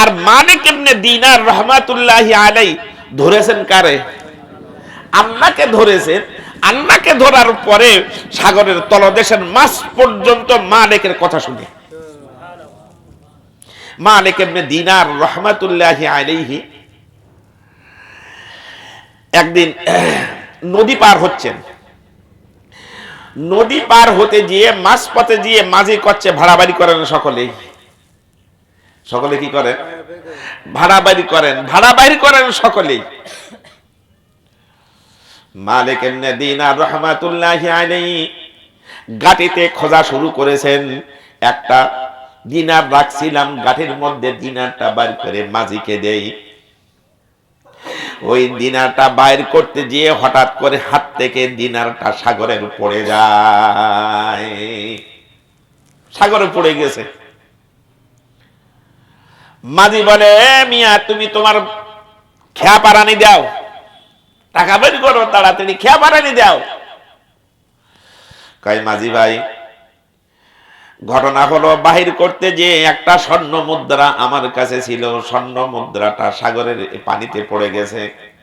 আর মালিক এমনি দিনার রহমাতুল্লাহি আলাই ধরেছেন কারে? আল্লাহকে ধরেছেন আল্লাহকে ধরার পরে সাগরের তলদেশের মাছ পর্যন্ত মালিকের কথা শুনে। মালিক এমনি দিনার রহমাতুল্লাহি আলাইহি একদিন নদী পার হচ্ছেন। নদী পার হতে গিয়ে মাছ পথে গিয়ে মাঝি করছে ভাড়াবাড়ি করেন সকলেই। সকলে কি করেন? ভাড়াবাড়ি করেন। ভাড়াবাড়ি করেন সকলেই। মালিক রহমাতুল্লাহ গাটিতে খোঁজা শুরু করেছেন। একটা দিনার রাখছিলাম গাঠির মধ্যে দিনারটা বার করে মাঝিকে দেই। ওই দিনারটা বাইর করতে গিয়ে হঠাৎ করে হাত থেকে দিনারটা সাগরের পড়ে যায়। সাগরে পড়ে গেছে। মাঝি বলে, "এ মিয়া, তুমি তোমার খেয়া পারানি দাও। টাকা বের করো, তাড়াতাড়ি খেয়া পারানি দাও। কাই মাঝি ভাই, ঘটনা হলো বাহির করতে যে একটা স্বর্ণ মুদ্রা আমার কাছে ছিল, স্বর্ণ মুদ্রাটা সাগরের পানিতে পড়ে গেছে।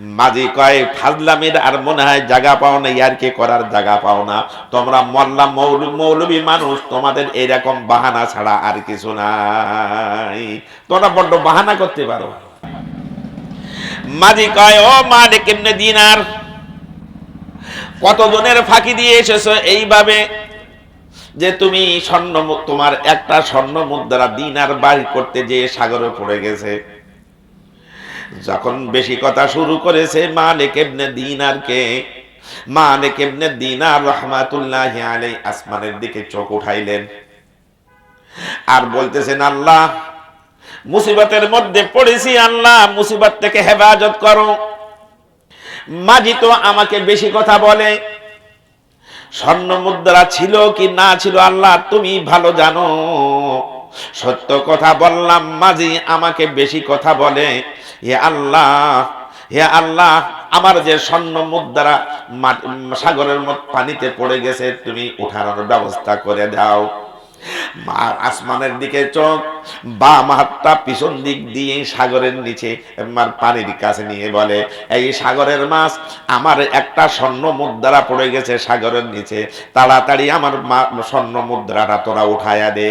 মাঝি কয় ফাজলামের আর মনে হয় জায়গা পাও না ইয়ারকে করার জায়গা পাও না। তোমরা মল্লা মৌল, মৌলবী মানুষ, তোমাদের এরকম বাহানা ছাড়া আর কিছু নাই। তোমরা বড্ড বাহানা করতে পারো। মাঝি কয়, ও মালিক এমনি দিনার, কতজনের ফাঁকি দিয়ে এসেছ এইভাবে যে তুমি স্বর্ণ তোমার একটা স্বর্ণ মুদ্রা দিন আর বাড়ি করতে যে সাগরে পড়ে গেছে? যখন বেশি কথা শুরু করেছে মালিক এমনে দিনারকে, মালিক এমনে দিনার রহমাতুল্লাহ আলাই আসমানের দিকে চোখ উঠাইলেন। আর বলতেছেন, আল্লাহ, মুসিবতের মধ্যে পড়েছি, আল্লাহ, মুসিবত থেকে হেফাজত করো। মাঝি তো আমাকে বেশি কথা বলে। স্বর্ণ মুদ্রা ছিল কি না ছিল আল্লাহ, তুমি ভালো জানো। সত্য কথা বললাম, মাঝি আমাকে বেশি কথা বলে। হে আল্লাহ হে আল্লাহ, আমার যে স্বর্ণ মুদ্রা সাগরের মত পানিতে পড়ে গেছে, তুমি উঠানোর ব্যবস্থা করে দাও। মা আসমানের দিকে চোখ, বাম হাতটা পিছন দিক দিয়ে সাগরের নিচে পানির কাছে নিয়ে বলে, এই সাগরের মাছ, আমার একটা স্বর্ণ মুদ্রা পড়ে গেছে সাগরের নিচে। তাড়াতাড়ি আমার স্বর্ণ মুদ্রাটা তোরা উঠায়া দে।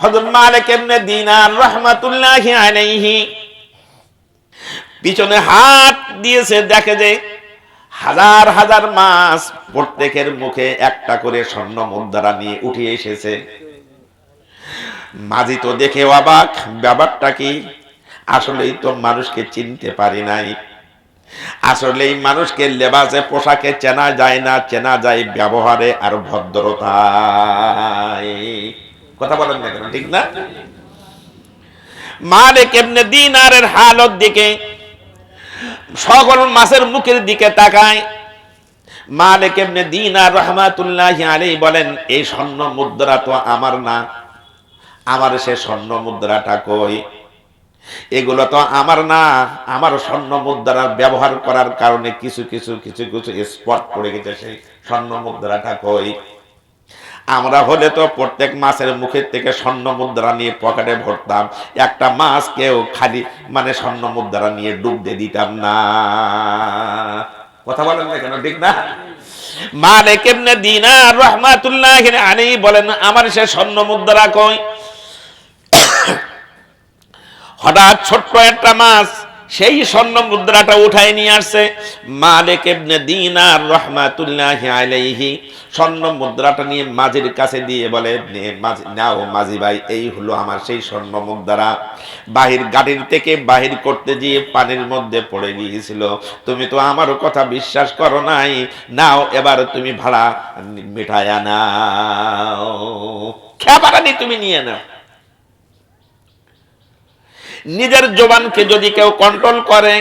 হযরত মালিক ইবনে দিনার রাহমাতুল্লাহি পিছনে হাত দিয়েছে, দেখে যে হাজার হাজার মাছ প্রত্যেকের মুখে একটা করে স্বর্ণ মুদ্রা নিয়ে উঠে এসেছে। মাঝি তো দেখে অবাক, ব্যাপারটা কি? আসলেই তো মানুষকে চিনতে পারি নাই। আসলেই মানুষকে লেবাসে পোশাকে চেনা যায় না, চেনা যায় ব্যবহারে আর ভদ্রতায়। কথা বলেন না ঠিক না? মালিক এমনি দিনারের হালত দিকে সকল মাছের মুখের দিকে তাকায়। মালিক এমনি দিনার রহমাতুল্লাহ আলী বলেন, এই স্বর্ণ মুদ্রা তো আমার না। আমার সে স্বর্ণ মুদ্রাটা কই? এগুলো তো আমার না। আমার স্বর্ণ মুদ্রা ব্যবহার করার কারণে কিছু কিছু কিছু কিছু স্পট পড়ে গেছে। সেই স্বর্ণ মুদ্রাটা কই? আমরা হলে তো প্রত্যেক মাসের মুখের থেকে স্বর্ণ মুদ্রা নিয়ে পকেটে ভরতাম। একটা মাছ কেউ খালি মানে স্বর্ণ মুদ্রা নিয়ে ডুব দিয়ে দিতাম না। কথা বলেন না কেন, ঠিক না? মালিক এমনি দিনার রহমাতুল্লাহ আলাইহি বলেন, আমার সে স্বর্ণ মুদ্রা কই? হঠাৎ ছোট্ট একটা মাছ সেই স্বর্ণ মুদ্রাটা উঠায় নিয়ে আসছে। মালিক ইবনে দিনার রহমাতুল্লাহ আলাইহি স্বর্ণ মুদ্রাটা নিয়ে মাঝির কাছে দিয়ে বলে "নে, মাঝি- নাও মাঝি ভাই এই হলো আমার সেই স্বর্ণ মুদ্রা। বাহির গাড়ির থেকে বাহির করতে গিয়ে পানির মধ্যে পড়ে গিয়েছিল। তুমি তো আমার কথা বিশ্বাস করো নাই। নাও এবার তুমি ভাড়া মিঠায়া নাও। খেপারানি তুমি নিয়ে নাও। নিজের জবানকে যদি কেউ কন্ট্রোল করে,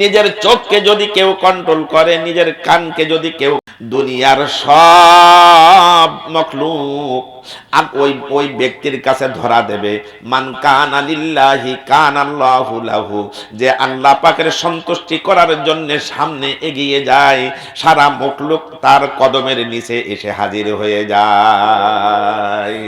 নিজের চোখকে যদি কেউ কন্ট্রোল করে, নিজের কানকে যদি কেউ, দুনিয়ার সব মখলুক, আর ওই ওই ব্যক্তির কাছে ধরা দেবে, মান কান আলিল্লাহি কান আল্লাহু লাহু, যে আল্লাহ পাকের সন্তুষ্টি করার জন্য সামনে এগিয়ে যায়, সারা মখলুক তার কদমের নিচে এসে হাজির হয়ে যায়।